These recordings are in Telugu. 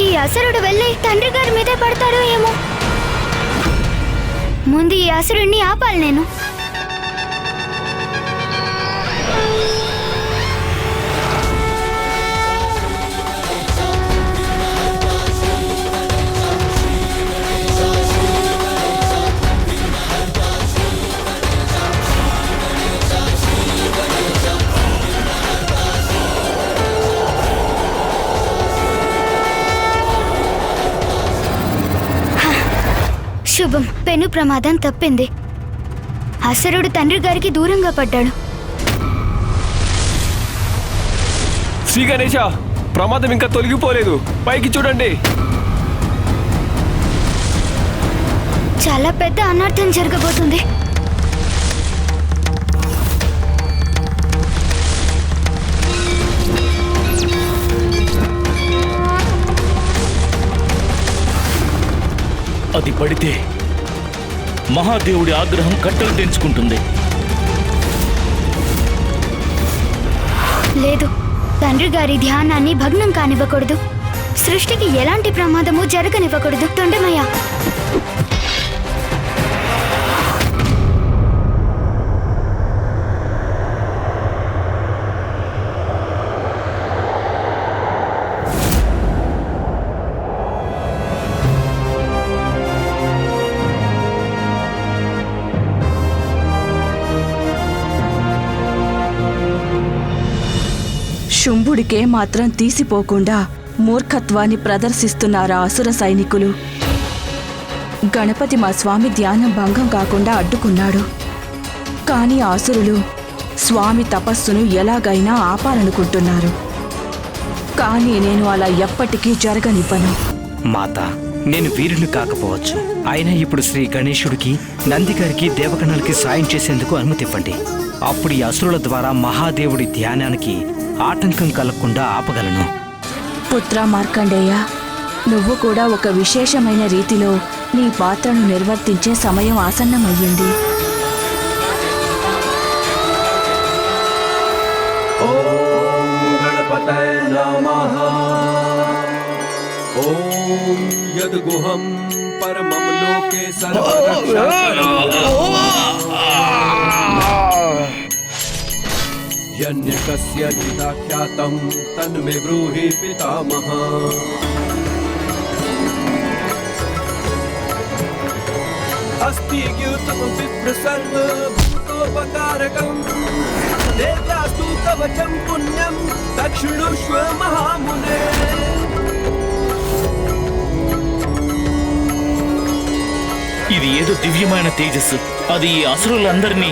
ఈ అసురుడు వెళ్ళి తండ్రి గారి మీదే పడతాడో ఏమో? ముందు ఈ అసురుణ్ణి ఆపాలి నేను. శుభం. పెను ప్రమాదం తప్పింది. అసురుడు తండ్రి గారికి దూరంగా పడ్డాడు. శ్రీ గణేష ప్రమాదం ఇంకా తొలగిపోలేదు. పైకి చూడండి. చాలా పెద్ద అనర్థం జరగబోతుంది. అది పడితే మహాదేవుడి ఆగ్రహం కట్టలు తెంచుకుంటుంది. లేదు తండ్రి గారి ధ్యానాన్ని భగ్నం కానివ్వకూడదు. సృష్టికి ఎలాంటి ప్రమాదము జరగనివ్వకూడదు తొండమయ్య. దేవుడికే మాత్రం తీసిపోకుండా మూర్ఖత్వాన్ని ప్రదర్శిస్తున్నారు అసుర సైనికులు. గణపతి మా స్వామి ధ్యానం భంగం కాకుండా అడ్డుకున్నాడు. కానీ ఆసురులు అసురులు స్వామి తపస్సును ఎలాగైనా ఆపాలనుకుంటున్నారు. కానీ నేను అలా ఎప్పటికీ జరగనివ్వను. మాత నేను వీరుని కాకపోవచ్చు. అయినా ఇప్పుడు శ్రీ గణేశుడికి నందిగారికి దేవగణాలకి సాయం చేసేందుకు అనుమతి ఇవ్వండి అప్పుడు ఈ అసురుల ద్వారా మహాదేవుడి ధ్యానానికి ఆటంకం కలగకుండా ఆపగలను పుత్ర మార్కండేయ నువ్వు కూడా ఒక విశేషమైన రీతిలో నీ పాత్రను నిర్వర్తించే సమయం ఆసన్నమయ్యింది పరమం లోకే సర్వ यन्यकस्य चिदाख्यातं तन्मे ब्रूहि पितामह अस्ति द्यूतं विप्र सर्वभूतोपकारकम् देव्यास्तु तव चं पुण्यं दक्षिणुष्व महामुने ఇది ఏదో దివ్యమైన తేజస్సు అది ఈ అసురులందరినీ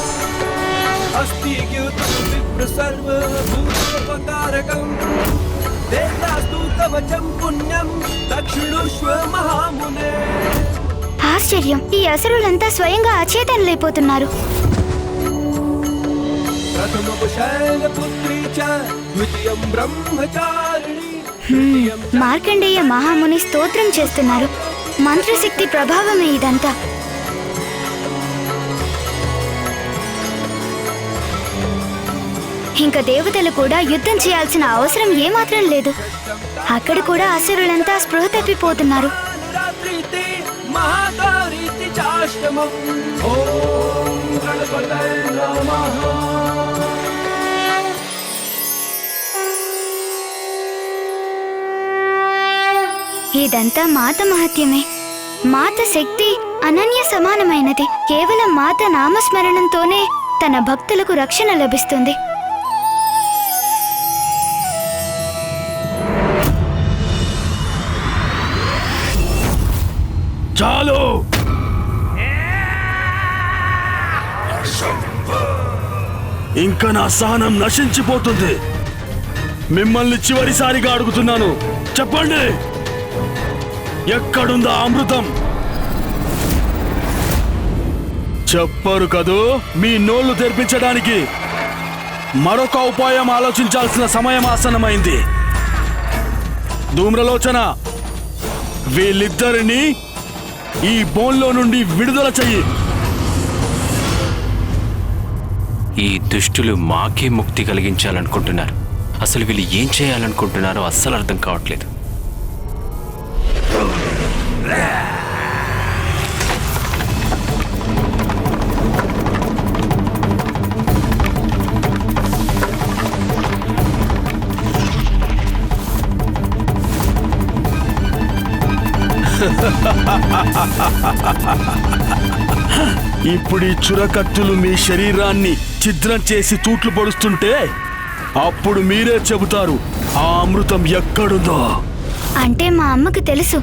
सप्तमातेति षष्ठं कात्यायनीति च सप्तं कालरात्रीति महागौरीति चाष्टमम् अस्ति द्यूतं विप्र सर्वभूतोपकारकम् देवदास्तु तव चं पुण्यं दक्षिणुष्व महामुने ఆశ్చర్యం ఈ అసురులంతా స్వయంగా అచేతనులైపోతున్నారు प्रथमं शैलपुत्री च द्वितीयं ब्रह्मचारिणी హ్మ్, మార్కండేయ మహాముని స్తోత్రం చేస్తున్నారు మంత్రశక్తి ప్రభావమే ఇదంతా ఇంకా దేవతలు కూడా యుద్ధం చేయాల్సిన అవసరం ఏమాత్రం లేదు. అక్కడ కూడా అసురులంతా స్పృహ తప్పిపోతున్నారు. ఇదంతా మాత మహత్యమే. మాత శక్తి అనన్య సమానమైనది. కేవలం మాత నామస్మరణంతోనే తన భక్తులకు రక్షణ లభిస్తుంది. చాలు. ఇంకా నా సహనం నశించిపోతుంది. మిమ్మల్ని చివరిసారిగా అడుగుతున్నాను. చెప్పండి. ఎక్కడుందా అమృతం? చెప్పరు కదూ? మీ నోళ్ళు తెరిపించడానికి. మరొక ఉపాయం ఆలోచించాల్సిన సమయం ఆసన్నమైంది. ధూమ్రలోచన. వీళ్ళిద్దరిని ఈ బోన్లో నుండి విడుదల చెయ్యి. ఈ దుష్టులు మాకే ముక్తి కలిగించాలనుకుంటున్నారు. అసలు వీళ్ళు ఏం చేయాలనుకుంటున్నారో అస్సలు అర్థం కావట్లేదు. ఇప్పుడు ఈ చురకత్తులు మీ శరీరాన్ని ఛిద్రం చేసి తూట్లు పొడుస్తుంటే అప్పుడు మీరే చెబుతారు ఆ అమృతం ఎక్కడుందో. అంటే మా అమ్మకు తెలుసు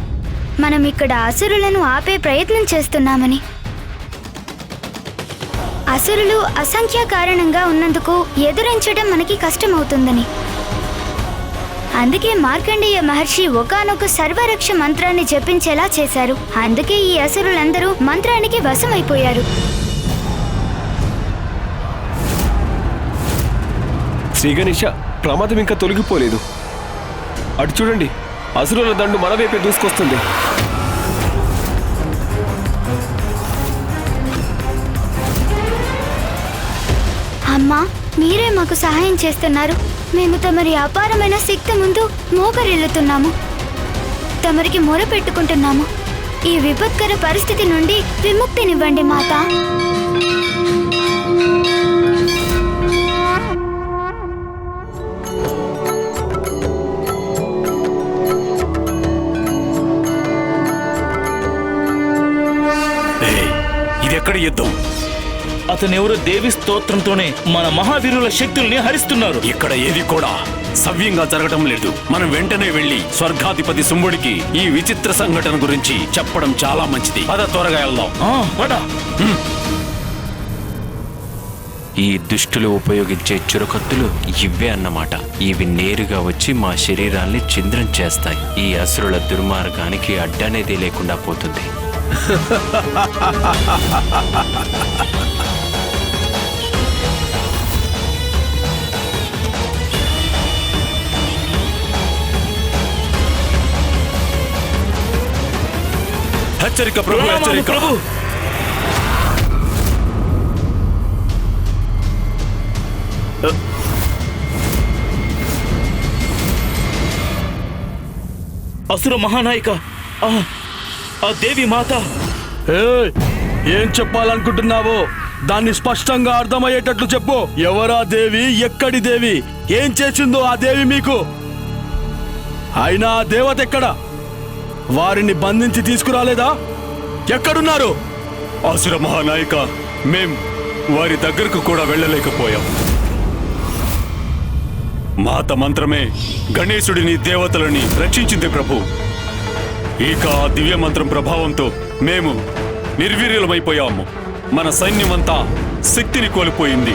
మనం ఇక్కడ అసురులను ఆపే ప్రయత్నం చేస్తున్నామని. అసురులు అసంఖ్య కారణంగా ఉన్నందుకు ఎదురించడం మనకి కష్టమవుతుందని. అందుకే మార్కండేయ మహర్షి ఒకానొక సర్వరక్ష మంత్రాన్ని జపించేలా చేశారు. అందుకే ఈ అసురులందరూ మంత్రానికి వశమైపోయారు. శ్రీ గణేష ప్రమాదం ఇంకా తొలగిపోలేదు. అటు చూడండి అసురుల దండు మన వైపే దూసుకొస్తుంది. అమ్మా మీరే మాకు సహాయం చేస్తున్నారు. మేము తమరి అపారమైన శక్తి ముందు మోకరిల్లుతున్నాము. తమరికి మొర పెట్టుకుంటున్నాము. ఈ విపత్కర పరిస్థితి నుండి విముక్తినివ్వండి మాత. అతనెవరో దేవి స్తోత్రంతోనే మన మహావీరుల శక్తుల్ని హరిస్తున్నారు. ఇక్కడ ఏది కూడా సవ్యంగా జరగడం లేదు. మనం వెంటనే వెళ్ళి స్వర్గాధిపతి శుంభుడికి ఈ విచిత్ర సంఘటన గురించి చెప్పడం చాలా మంచిది. పద త్వరగా వెళ్దాం. ఆ, పద. ఈ దుష్టులు ఉపయోగించే చురకత్తులు ఇవే అన్నమాట. ఇవి నేరుగా వచ్చి మా శరీరాల్ని ఛిద్రం చేస్తాయి. ఈ అసురుల దుర్మార్గానికి అడ్డనేది లేకుండా పోతుంది. హెచ్చరిక ప్రభు హెచ్చరిక. ప్రభు. అసుర మహానాయిక ఆ, ఆ దేవి మాత. ఏయ్, ఏం చెప్పాలనుకుంటున్నావో? దాన్ని స్పష్టంగా అర్థమయ్యేటట్లు చెప్పు. ఎవరా దేవి? ఎక్కడి దేవి? ఏం చేసిందో ఆ దేవి మీకు? అయినా ఆ దేవత ఎక్కడ? వారిని బంధించి తీసుకురాలేదా? ఎక్కడున్నారు? అసుర మహానాయక మేం వారి దగ్గరకు కూడా వెళ్ళలేకపోయాం. మాత మంత్రమే గణేశుడిని దేవతలని రక్షించింది ప్రభు. ఇక ఆ దివ్య మంత్రం ప్రభావంతో మేము నిర్వీర్యులమైపోయాము. మన సైన్యమంతా శక్తిని కోల్పోయింది.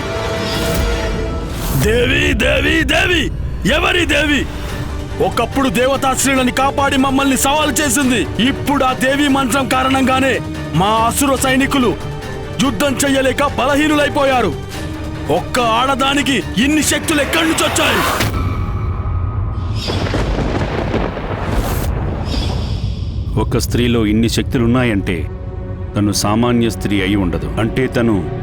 దేవి దేవి దేవి! ఎవరి దేవి? ఒకప్పుడు దేవతాశ్రీలని కాపాడి మమ్మల్ని సవాలు చేసింది. ఇప్పుడు ఆ దేవి మంత్రం కారణంగానే మా అసుర సైనికులు యుద్ధం చెయ్యలేక బలహీనులైపోయారు. ఒక్క ఆడదానికి ఇన్ని శక్తులు ఎక్కడి నుంచి వచ్చాయి? ఒక స్త్రీలో ఇన్ని శక్తులున్నాయంటే తను సామాన్య స్త్రీ అయి ఉండదు. అంటే తను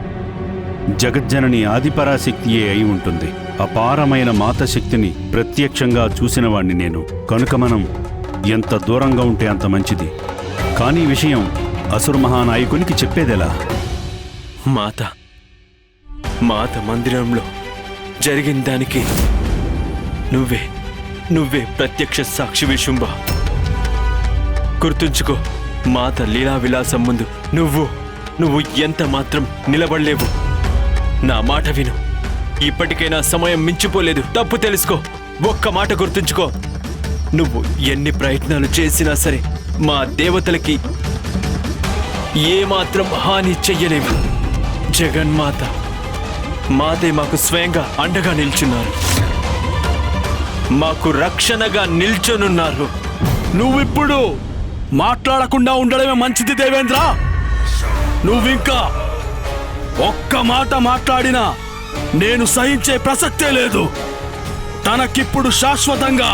జగజ్జనని ఆదిపరాశక్తియే అయి ఉంటుంది. అపారమైన మాతశక్తిని ప్రత్యక్షంగా చూసినవాణ్ణి నేను. కనుక మనం ఎంత దూరంగా ఉంటే అంత మంచిది. కానీ విషయం అసురు మహానాయకునికి చెప్పేదెలా? మాత మాత మందిరంలో జరిగిన దానికి నువ్వే నువ్వే ప్రత్యక్ష సాక్షి విశుంభ గుర్తుంచుకో మాత లీలా విలాసం ముందు నువ్వు నువ్వు ఎంత మాత్రం నిలబడలేవు. నా మాట విను. ఇప్పటికైనా సమయం మించిపోలేదు. తప్పు తెలుసుకో. ఒక్క మాట గుర్తుంచుకో. నువ్వు ఎన్ని ప్రయత్నాలు చేసినా సరే మా దేవతలకి ఏమాత్రం హాని చెయ్యలేవు. జగన్మాత మాతే మాకు స్వయంగా అండగా నిల్చున్నారు. మాకు రక్షణగా నిల్చొనున్నారు. నువ్విప్పుడు మాట్లాడకుండా ఉండడమే మంచిది దేవేంద్ర. నువ్వింకా ఒక్క మాట మాట్లాడినా నేను సహించే ప్రసక్తే లేదు. తనకిప్పుడు శాశ్వతంగా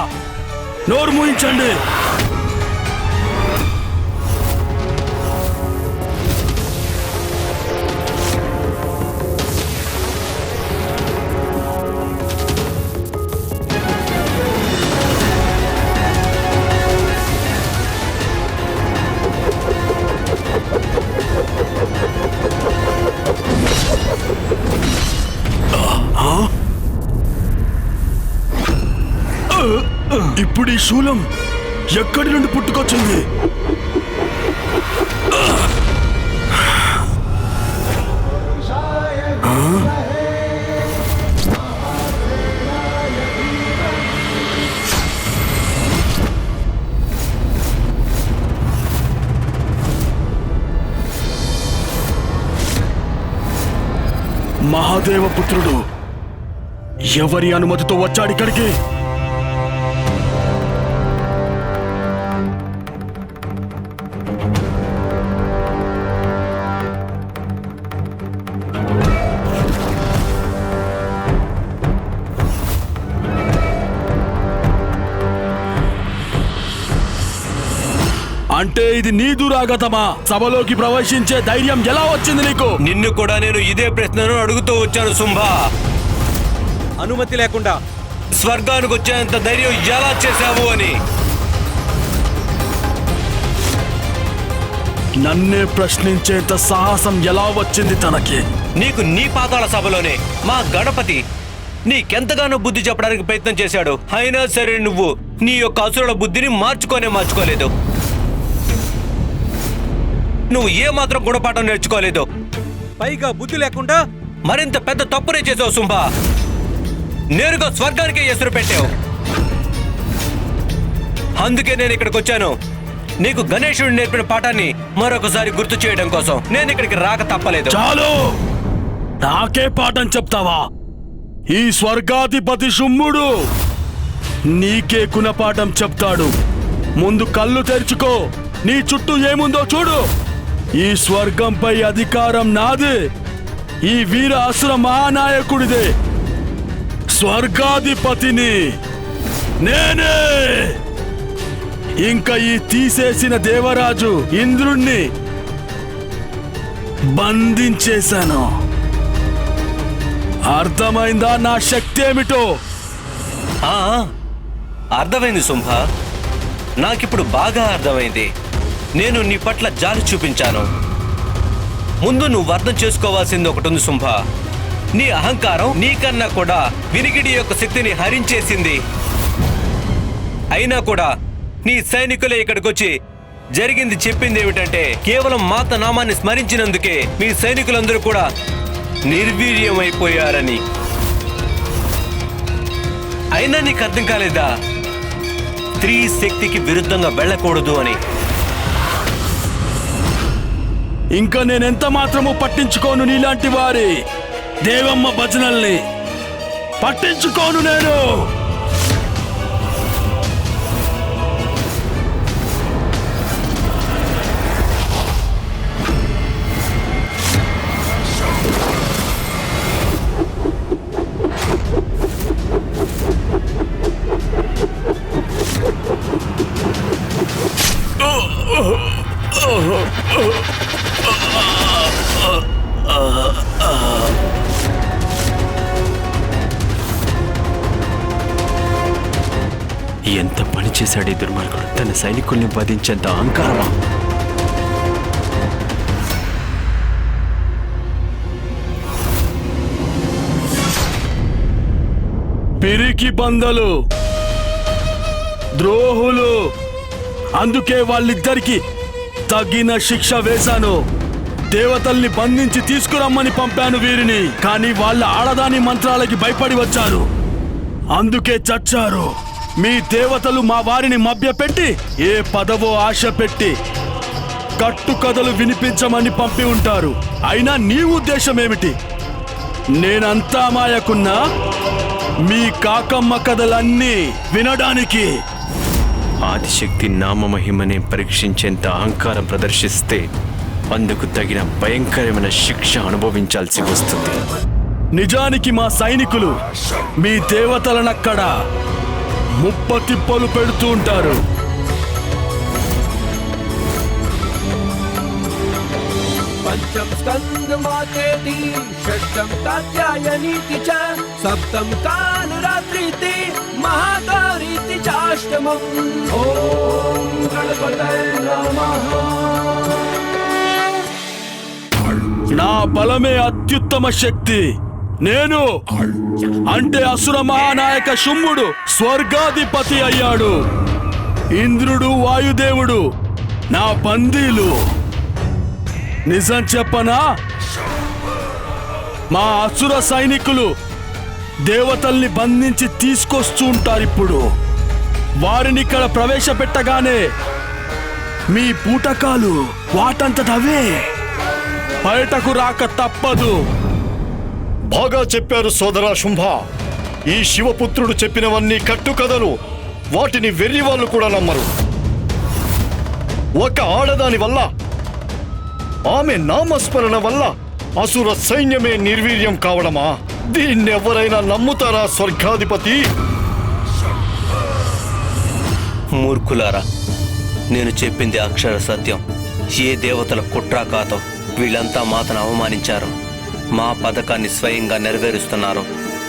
నోరు మూయించండి శూలం ఎక్కడి నుండి పుట్టుకొచ్చింది? మహాదేవ పుత్రుడు ఎవరి అనుమతితో వచ్చాడు అంటే ఇది నీ దురాగతమా? సభలోకి ప్రవేశించే ధైర్యం ఎలా వచ్చింది నీకు? నిన్ను కూడా నేను ఇదే ప్రశ్నను అడుగుతూ వచ్చాను శుంభా అనుమతి లేకుండా. స్వర్గానికి వచ్చేంత ధైర్యం ఎలా చేశావు అని? నన్నే ప్రశ్నించేంత సాహసం ఎలా వచ్చింది తనకి? నీకు నీ పాతాళ సభలోనే మా గణపతి నీకెంతగానో బుద్ధి చెప్పడానికి ప్రయత్నం చేశాడు. అయినా సరే నువ్వు నీ యొక్క అసురుల బుద్ధిని మార్చుకోనే మార్చుకోలేదు. నువ్వు ఏ మాత్రం గుణపాఠం నేర్చుకోలేదు. పైగా బుద్ధి లేకుండా మరింత పెద్ద తప్పునే చేసావు సుంభా. నేరుగా స్వర్గానికే ఎసురు పెట్టావు. అందుకే నేను ఇక్కడికి వచ్చాను. నీకు గణేశుడు నేర్పిన పాఠాన్ని మరొకసారి గుర్తు చేయడం కోసం. నేను ఇక్కడికి రాక తప్పలేదు. చాలు! నాకే పాఠం చెప్తావా? ఈ స్వర్గాధిపతి శుమ్ముడు నీకే గుణపాఠం చెప్తాడు. ముందు కళ్ళు తెరుచుకో. నీ చుట్టూ ఏముందో చూడు. ఈ స్వర్గంపై అధికారం నాదే. ఈ వీర అసుర మహానాయకుడిదే. స్వర్గాధిపతిని నేనే. ఇంకా ఈ తీసేసిన దేవరాజు ఇంద్రుణ్ణి బంధించేశాను. అర్థమైందా నా శక్తి ఏమిటో ఆ, అర్థమైంది సుంభ. నాకిప్పుడు బాగా అర్థమైంది. నేను నీ పట్ల జాలి చూపించాను. ముందు నువ్వు అర్థం చేసుకోవాల్సింది ఒకటి ఉంది శుంభ నీ అహంకారం నీకన్నా కూడా వినికిడి యొక్క శక్తిని హరించేసింది. అయినా కూడా నీ సైనికులే ఇక్కడికి వచ్చి జరిగింది చెప్పింది ఏమిటంటే కేవలం మాత నామాన్ని స్మరించినందుకే మీ సైనికులందరూ కూడా నిర్వీర్యమైపోయారని. అయినా నీకు అర్థం కాలేదా? స్త్రీ శక్తికి విరుద్ధంగా వెళ్ళకూడదు అని. ఇంకా నేనెంత మాత్రము పట్టించుకోను నీలాంటి వారి. దేవమ్మ భజనల్ని. పట్టించుకోను నేను. చేశాడు ఈ దుర్మార్గుడు. తన సైనికుల్ని వధించేంత అహంకారమా? పిరికి బందలు ద్రోహులు. అందుకే వాళ్ళిద్దరికి తగిన శిక్ష వేశాను. దేవతల్ని బంధించి తీసుకురమ్మని పంపాను వీరిని. కానీ వాళ్ళ ఆడదాని మంత్రాలకి భయపడి వచ్చారు. అందుకే చచ్చారు. మీ దేవతలు మా వారిని మభ్యపెట్టి ఏ పదవో ఆశ పెట్టి కట్టు కథలు వినిపించమని పంపి ఉంటారు. అయినా నీ ఉద్దేశం ఏమిటి? నేనంతా మాయకున్నా మీ కాకమ్మ కథలన్నీ వినడానికి. ఆదిశక్తి నామమహిమనే పరీక్షించేంత అహంకారం ప్రదర్శిస్తే అందుకు తగిన భయంకరమైన శిక్ష అనుభవించాల్సి వస్తుంది. నిజానికి మా సైనికులు మీ దేవతలనక్కడ? ముప్ప తిప్పలు పెడుతూ ఉంటారు. పంచం స్కందమాచేతి షష్టం కాత్యాయనీతి చ సప్తం కాలరాత్రితి మహాకారీతి చాష్టమం. ఓం గణపతయ నమః. నా బలమే అత్యుత్తమ శక్తి. నేను అంటే అసుర మహానాయక శుంభుడు స్వర్గాధిపతి అయ్యాడు. ఇంద్రుడు వాయుదేవుడు నా బందీలు. నిజం చెప్పనా? మా అసుర సైనికులు దేవతల్ని బంధించి తీసుకొస్తుంటారు ఇప్పుడు. వారిని ఇక్కడ ప్రవేశపెట్టగానే మీ పూటకాలు వాటంతటవే బయటకు రాక తప్పదు. బాగా చెప్పారు సోదరా శుంభ. ఈ శివపుత్రుడు చెప్పినవన్నీ కట్టు కథలు వాటిని వెర్రి వాళ్ళు కూడా నమ్మరు. ఒక ఆడదాని వల్ల ఆమె నామస్మరణ వల్ల అసుర సైన్యమే నిర్వీర్యం కావడమా? దీన్నెవరైనా నమ్ముతారా స్వర్గాధిపతి? మూర్ఖులారా నేను చెప్పింది అక్షర సత్యం. ఏ దేవతల కుట్రాఖాతం వీళ్ళంతా మాతను అవమానించారు. మా పథకాన్ని స్వయంగా నెరవేరుస్తున్నారు.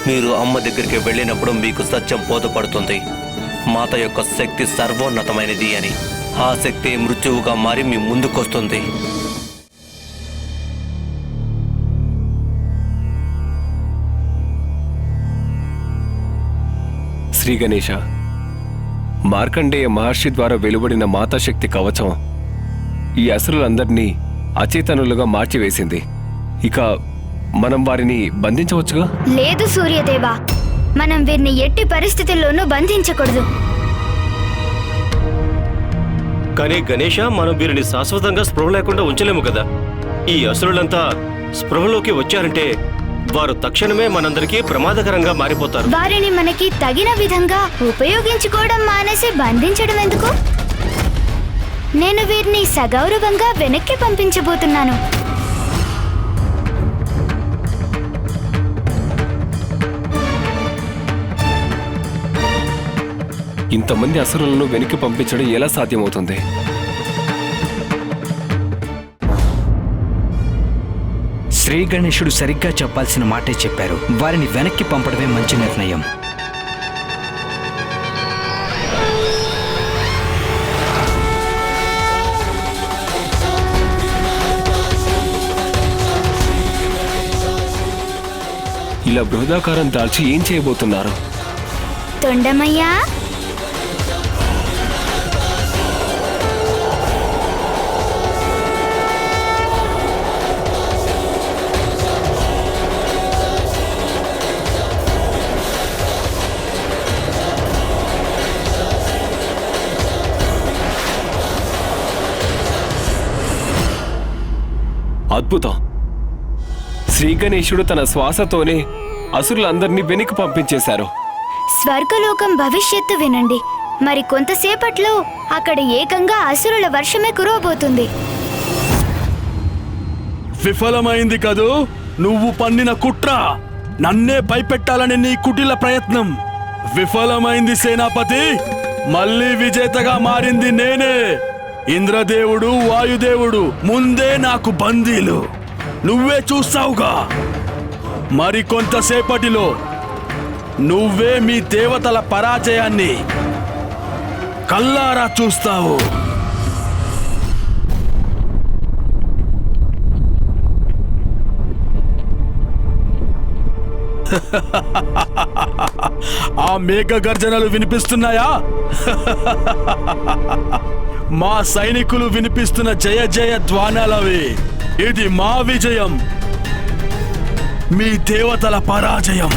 మీరు అమ్మ దగ్గరికి వెళ్ళినప్పుడు మీకు సత్యం బోధపడుతుంది. మాత యొక్క శక్తి సర్వోన్నతమైనది అని. ఆ శక్తి మృత్యువుగా మారి మీ ముందుకొస్తుంది. శ్రీ గణేష మార్కండేయ మహర్షి ద్వారా వెలువడిన మాతాశక్తి కవచం ఈ అసురులందరినీ అచేతనులుగా మార్చివేసింది. ఇక మనం వారిని బంధించవచ్చుగా? లేదు సూర్యదేవా. మనం వీరిని ఎట్టి పరిస్థితుల్లోనూ బంధించకూడదు. కానీ గణేష మనం వీరిని శాశ్వతంగా స్పృహ లేకుండా ఉంచలేము కదా. ఈ అసురులంతా స్పృహలోకి వచ్చారంటే వారు తక్షణమే మనందరికీ ప్రమాదకరంగా మారిపోతారు. వారిని మనకి తగిన విధంగా ఉపయోగించుకోవడం మానేసి బంధించడం ఎందుకు? నేను వీరిని సగౌరవంగా వెనక్కి పంపించబోతున్నాను. ఇంతమంది అసురులను వెనక్కి పంపించడం ఎలా సాధ్యమవుతుంది? శ్రీ గణేశుడు సరిగ్గా చెప్పాల్సిన మాటే చెప్పారు. వారిని వెనక్కి పంపడమే మంచి నిర్ణయం. ఇలా బృహదాకారం దాల్చి ఏం చేయబోతున్నారు? తొండమయ్యా? అద్భుతం. శ్రీ గణేశుడు తన శ్వాసతోనే అసురులందరినీ వెనక్కి పంపించేశారు. స్వర్గలోకం భవిష్యత్తు వినండి. మరి కొంతసేపట్లో అక్కడ ఏకంగా అసురుల వర్షమే కురవబోతుంది. విఫలమైంది కదూ? నువ్వు పన్నిన కుట్ర. నన్నే భయపెట్టాలని నీ కుటిల ప్రయత్నం. విఫలమైంది సేనాపతి. మళ్ళీ విజేతగా మారింది నేనే. ఇంద్రదేవుడు వాయుదేవుడు ముందే నాకు బందీలు. నువ్వే చూస్తావుగా. మరి కొంతసేపటిలో నువ్వే మీ దేవతల పరాజయాన్ని కల్లారా చూస్తావు. ఆ మేఘ గర్జనలు వినిపిస్తున్నాయా? మా సైనికులు వినిపిస్తున్న జయ జయ ధ్వానాలవి. ఇది మా విజయం. మీ దేవతల పరాజయం.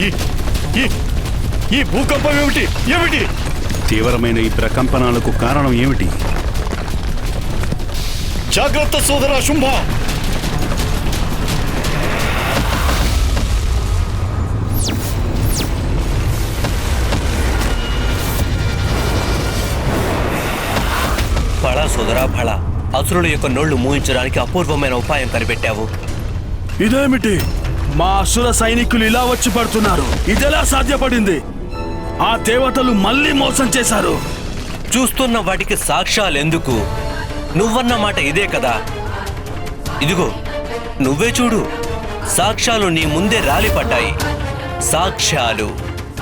ఈ ఈ ఈ భూకంపం ఏమిటి? ఏమిటి? తీవ్రమైన ఈ ప్రకంపనాలకు కారణం ఏమిటి? జాగ్రత్త సోదరా శుంభ! సోదరా ఫళ అసురుల యొక్క నోళ్ళు మూయించడానికి అపూర్వమైన ఉపాయం కనిపెట్టావు. ఇదేమిటి? మా అసుర సైనికులు ఇలా వచ్చి పడుతున్నారు. ఇదెలా సాధ్యపడింది? ఆ దేవతలు మళ్ళీ మోసం చేశారు. చూస్తున్న వాటికి సాక్ష్యాలు ఎందుకు నువ్వన్న మాట ఇదే కదా? ఇదిగో నువ్వే చూడు. సాక్ష్యాలు నీ ముందే రాలిపడ్డాయి. సాక్ష్యాలు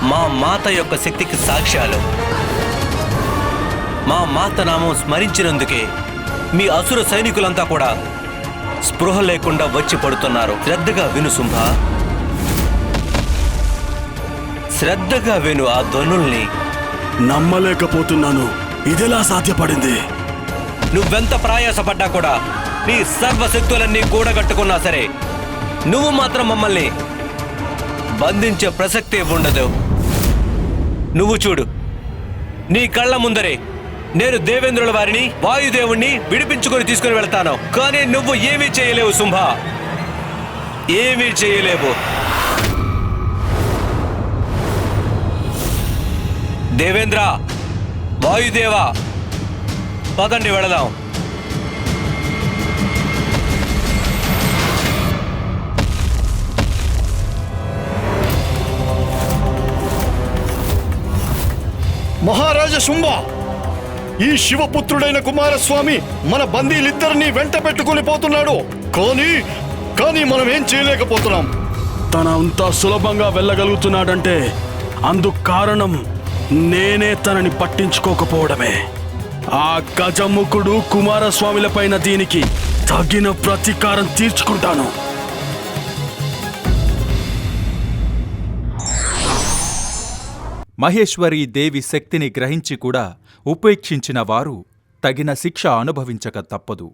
మా మాత యొక్క శక్తికి సాక్ష్యాలు. మా మాత నామం స్మరించినందుకే మీ అసుర సైనికులంతా కూడా స్పృహ లేకుండా వచ్చి పడుతున్నారు. శ్రద్ధగా విను శుంభ శ్రద్ధగా విను ఆ ధ్వనుల్ని నమ్మలేకపోతున్నాను. ఇదెలా సాధ్యపడింది? నువ్వెంత ప్రయాసపడ్డా కూడా నీ సర్వశక్తులన్నీ కూడగట్టుకున్నా సరే నువ్వు మాత్రం మమ్మల్ని బంధించే ప్రసక్తే ఉండదు. నువ్వు చూడు నీ కళ్ళ ముందరే నేను దేవేంద్రుల వారిని వాయుదేవుణ్ణి విడిపించుకొని తీసుకుని వెళ్తాను. కానీ నువ్వు ఏమీ చేయలేవు శుంభ ఏమీ చేయలేవు. దేవేంద్ర వాయుదేవ పదండి వెళదాం. మహారాజా శుంభ ఈ శివపుత్రుడైన కుమారస్వామి మన బందీలిద్దరినీ వెంట పెట్టుకుని పోతున్నాడు. కానీ కానీ మనం ఏం చేయలేకపోతున్నాం. తన అంత సులభంగా వెళ్ళగలుగుతున్నాడంటే అందుకు కారణం నేనే తనని పట్టించుకోకపోవడమే. ఆ గజముఖుడు కుమారస్వామిలపైన దీనికి తగిన ప్రతీకారం తీర్చుకుంటాను. మహేశ్వరి దేవి శక్తిని గ్రహించి కూడా ఉపేక్షించిన వారు తగిన శిక్ష అనుభవించక తప్పదు.